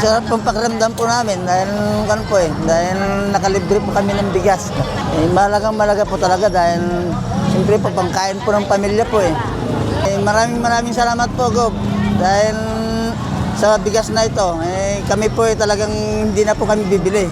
Masarap pong pakiramdam po namin dahil kan po eh, dahil nakalibre po kami ng bigas. Eh, malagang malaga po talaga dahil siyempre po pangkain po ng pamilya po eh. eh maraming maraming salamat po Gob dahil sa bigas na ito, eh, kami po eh, talagang hindi na po kami bibili.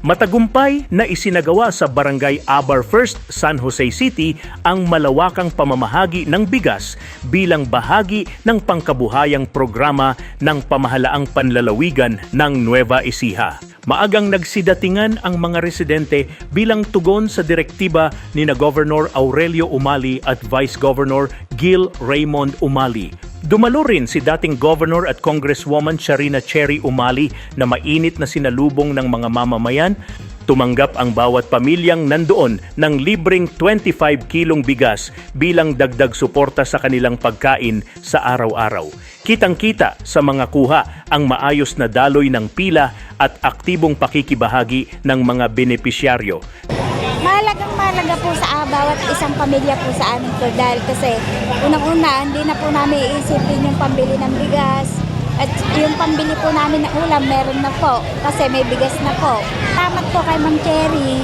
Matagumpay na isinagawa sa Barangay Abar First, San Jose City ang malawakang pamamahagi ng bigas bilang bahagi ng pangkabuhayang programa ng pamahalaang panlalawigan ng Nueva Ecija. Maagang nagsidatingan ang mga residente bilang tugon sa direktiba ni na Governor Aurelio Umali at Vice Governor Gil Raymond Umali Dumalo rin si dating Governor at Congresswoman Sharina Cherry Umali na mainit na sinalubong ng mga mamamayan. Tumanggap ang bawat pamilyang nandoon ng libreng 25 kilong bigas bilang dagdag suporta sa kanilang pagkain sa araw-araw. Kitang-kita sa mga kuha ang maayos na daloy ng pila at aktibong pakikibahagi ng mga benepisyaryo. Mahalagang mahalaga po sa ah, bawat isang pamilya po sa amin po dahil kasi unang-una hindi na po namin iisipin yung pambili ng bigas at yung pambili po namin ng ulam meron na po kasi may bigas na po. Salamat po kay Ma'am Cherry.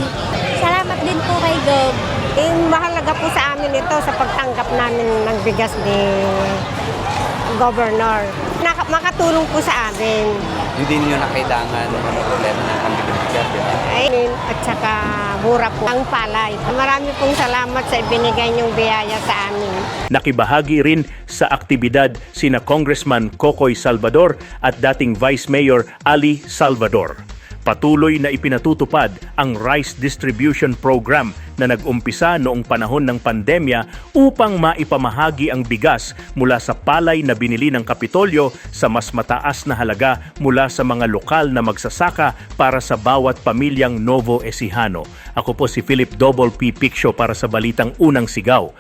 Salamat din po kay Gob. Eh, mahalaga po sa amin ito sa pagtanggap namin ng bigas ni Governor. Naka- makatulong po sa amin. hindi niyo na kailangan ng problema ng Ayun, at saka mura po ang palay. Marami pong salamat sa ibinigay niyong biyaya sa amin. Nakibahagi rin sa aktibidad sina Congressman Kokoy Salvador at dating Vice Mayor Ali Salvador. Patuloy na ipinatutupad ang Rice Distribution Program na nag-umpisa noong panahon ng pandemya upang maipamahagi ang bigas mula sa palay na binili ng Kapitolyo sa mas mataas na halaga mula sa mga lokal na magsasaka para sa bawat pamilyang Novo Ecijano. Ako po si Philip Double P. Piccio para sa Balitang Unang Sigaw.